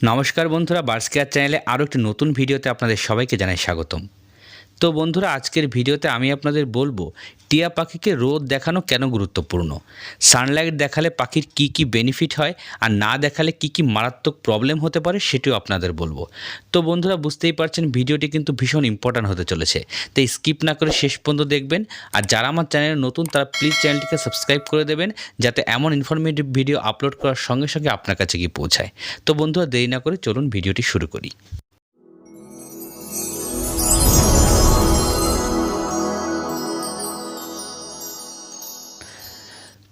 নমস্কার বন্ধুরা বার্সকেয়ার চ্যানেলে আরও একটি নতুন ভিডিওতে আপনাদের সবাইকে জানাই স্বাগতম। তো বন্ধুরা, আজকের ভিডিওতে আমি আপনাদের বলব, টিয়া পাখিকে রোদ দেখানো কেন গুরুত্বপূর্ণ? সানলাইট দেখালে পাখির কি কি বেনিফিট হয়, আর না দেখালে কি কি মারাত্মক প্রবলেম হতে পারে সেটিও আপনাদের বলব। তো বন্ধুরা, বুঝতেই পারছেন, ভিডিওটি কিন্তু ভীষণ ইম্পর্ট্যান্ট হতে চলেছে। তাই স্কিপ না করে শেষ পর্যন্ত দেখবেন, আর যারা আমার চ্যানেলে নতুন, তারা প্লিজ চ্যানেলটিকে সাবস্ক্রাইব করে দেবেন, যাতে এমন ইনফরমেটিভ ভিডিও আপলোড করার সঙ্গে সঙ্গে আপনার কাছে গিয়ে পৌঁছায়। তো বন্ধুরা, দেরি না করে চলুন ভিডিওটি শুরু করি।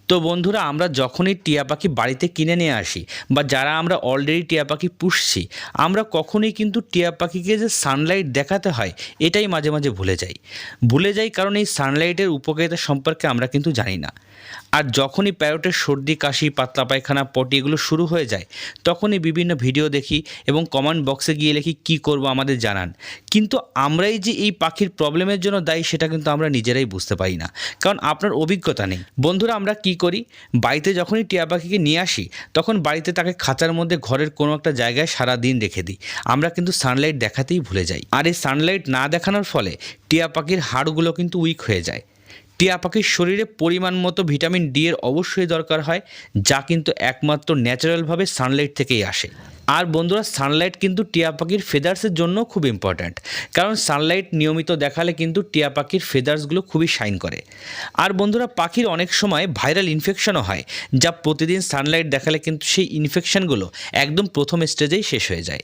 তো বন্ধুরা, আমরা যখনই টিয়া পাখি বাড়িতে কিনে নিয়ে আসি বা যারা আমরা অলরেডি টিয়া পাখি পুষছি, আমরা কখনোই কিন্তু টিয়া পাখিকে যে সানলাইট দেখাতে হয়, এটাই মাঝে মাঝে ভুলে যাই। ভুলে যাই কারণ এই সানলাইটের উপকারিতা সম্পর্কে আমরা কিন্তু জানি না। আর যখনই প্যারোটের সর্দি, কাশি, পাতলা পায়খানা, পটি এগুলো শুরু হয়ে যায়, তখনই বিভিন্ন ভিডিও দেখি এবং কমেন্ট বক্সে গিয়ে লিখি, কী করব আমাদের জানান? কিন্তু আমরাই যে এই পাখির প্রবলেমের জন্য দায়ী, সেটা কিন্তু আমরা নিজেরাই বুঝতে পারি না। কারণ আপনার অভিজ্ঞতা নেই। বন্ধুরা, আমরা কি করি, বাড়িতে যখনই টিয়া পাখিকে নিয়ে আসি, তখন বাড়িতে তাকে খাঁচার মধ্যে ঘরের কোনো একটা জায়গায় সারা দিন রেখে দিই। আমরা কিন্তু সানলাইট দেখাতেই ভুলে যাই। আর এই সানলাইট না দেখানোর ফলে টিয়া পাখির হাড়গুলো কিন্তু উইক হয়ে যায়। টিয়া পাখির শরীরে পরিমাণ মতো ভিটামিন ডি এর অবশ্যই দরকার হয়, যা কিন্তু একমাত্র ন্যাচারালভাবে সানলাইট থেকেই আসে। আর বন্ধুরা সানলাইট কিন্তু টিয়া পাখির ফেদার্সের জন্য খুব ইম্পর্ট্যান্ট কারণ সানলাইট নিয়মিত দেখালে কিন্তু টিয়া পাখির ফেদার্সগুলো খুবই শাইন করে। আর বন্ধুরা, পাখির অনেক সময় ভাইরাল ইনফেকশনও হয়, যা প্রতিদিন সানলাইট দেখালে কিন্তু সেই ইনফেকশনগুলো একদম প্রথম স্টেজেই শেষ হয়ে যায়।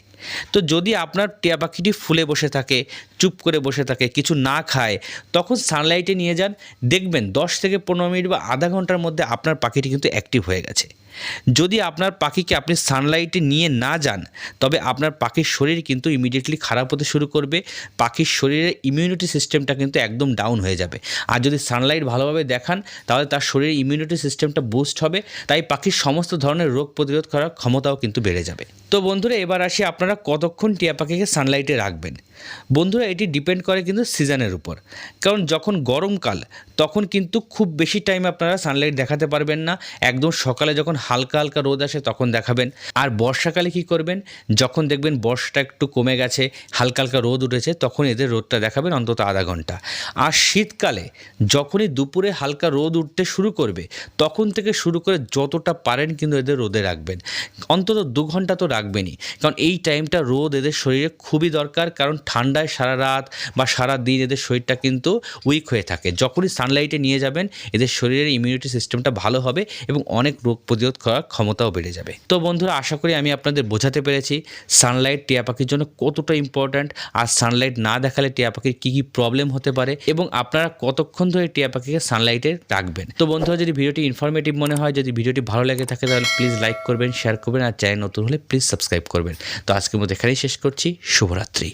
তো যদি আপনার টিয়া পাখিটি ফুলে বসে থাকে, চুপ করে বসে থাকে, কিছু না খায়, তখন সানলাইটে নিয়ে যান। দেখবেন দশ থেকে পনেরো মিনিট বা আধা ঘণ্টার মধ্যে আপনার পাখিটি কিন্তু অ্যাক্টিভ হয়ে গেছে। যদি আপনার পাখিকে আপনি সানলাইটে নিয়ে না যান, তবে আপনার পাখির শরীর কিন্তু ইমিডিয়েটলি খারাপ হতে শুরু করবে। পাখির শরীরের ইমিউনিটি সিস্টেমটা কিন্তু একদম ডাউন হয়ে যাবে। আর যদি সানলাইট ভালোভাবে দেখান, তাহলে তার শরীরের ইমিউনিটি সিস্টেমটা বুস্ট হবে। তাই পাখির সমস্ত ধরনের রোগ প্রতিরোধ করার ক্ষমতাও কিন্তু বেড়ে যাবে। তো বন্ধুরা, এবার আসি আপনারা কতক্ষণ টিয়া পাখিকে সানলাইটে রাখবেন? বন্ধুরা, এটি ডিপেন্ড করে কিন্তু সিজনের উপর। কারণ যখন গরমকাল তখন কিন্তু খুব বেশি টাইম আপনারা সানলাইট দেখাতে পারবেন না। একদম সকালে যখন হালকা হালকা রোদ আসে তখন দেখাবেন। আর বর্ষাকালে কি করবেন? যখন দেখবেন বর্ষাটা একটু কমে গেছে, হালকা হালকা রোদ উঠেছে, তখন এদের রোদটা দেখাবেন অন্তত আধা ঘণ্টা। আর শীতকালে যখনই দুপুরে হালকা রোদ উঠতে শুরু করবে, তখন থেকে শুরু করে যতটা পারেন কিন্তু এদের রোদে রাখবেন। অন্তত দু ঘণ্টা তো রাখবেনই। কারণ এই টাইমটা রোদ এদের শরীরে খুবই দরকার। কারণ ঠান্ডায় সারা রাত বা সারা দিন এদের শরীরটা কিন্তু উইক হয়ে থাকে। যখনই সানলাইটে নিয়ে যাবেন, এদের শরীরের ইমিউনিটি সিস্টেমটা ভালো হবে এবং অনেক রোগ প্রতিরোধ করার ক্ষমতাও বেড়ে যাবে। তো বন্ধুরা, আশা করি আমি আপনাদের বোঝাতে পেরেছি সানলাইট টিয়া পাখির জন্য কতটা ইম্পর্ট্যান্ট আর সানলাইট না দেখালে টিয়া পাখির কী কী প্রবলেম হতে পারে এবং আপনারা কতক্ষণ ধরে টিয়া পাখিকে সানলাইটে রাখবেন। তো বন্ধুরা, যদি ভিডিওটি ইনফরমেটিভ মনে হয়, যদি ভিডিওটি ভালো লাগে থাকে, তাহলে প্লিজ লাইক করবেন শেয়ার করবেন আর চ্যানেল নতুন হলে প্লিজ সাবস্ক্রাইব করবেন। তো আজকের মতো এখানেই শেষ করছি। শুভরাত্রি।